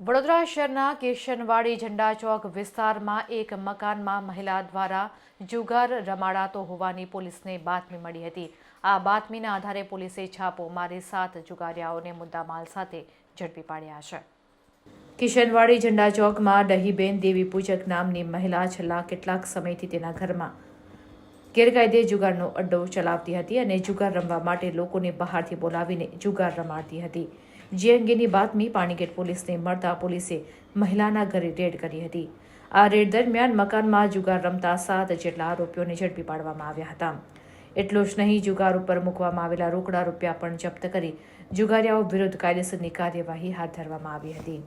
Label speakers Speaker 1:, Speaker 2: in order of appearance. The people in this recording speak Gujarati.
Speaker 1: વડોદરા શહેરના કિશનવાડી ઝંડા ચોક વિસ્તારમાં એક મકાનમાં મહિલા દ્વારા જુગાર રમાડાતો હોવાની પોલીસને બાતમી મળી હતી. આ બાતમીના આધારે પોલીસે છાપો મારી સાત જુગારિયાઓને મુદ્દામાલ સાથે ઝડપી પાડ્યા છે. કિશનવાડી ઝંડા ચોકમાં ડહીબેન દેવી પૂજક નામની મહિલા છેલ્લા કેટલાક સમયથી તેના ઘરમાં ગેરકાયદે જુગારનો અડ્ડો ચલાવતી હતી અને જુગાર રમવા માટે લોકોને બહારથી બોલાવીને જુગાર રમાડતી હતી. જે અંગેની બાતમી પાણીગેટ પોલીસને મળતા પોલીસે મહિલાના ઘરે રેડ કરી હતી. આ રેડ દરમિયાન મકાનમાં જુગાર રમતા સાત જેટલા આરોપીઓને ઝડપી પાડવામાં આવ્યા હતા. એટલું જ નહીં, જુગાર ઉપર મૂકવામાં આવેલા રોકડા રૂપિયા પણ જપ્ત કરી જુગારિયાઓ વિરુદ્ધ કાયદેસરની કાર્યવાહી હાથ ધરવામાં આવી હતી.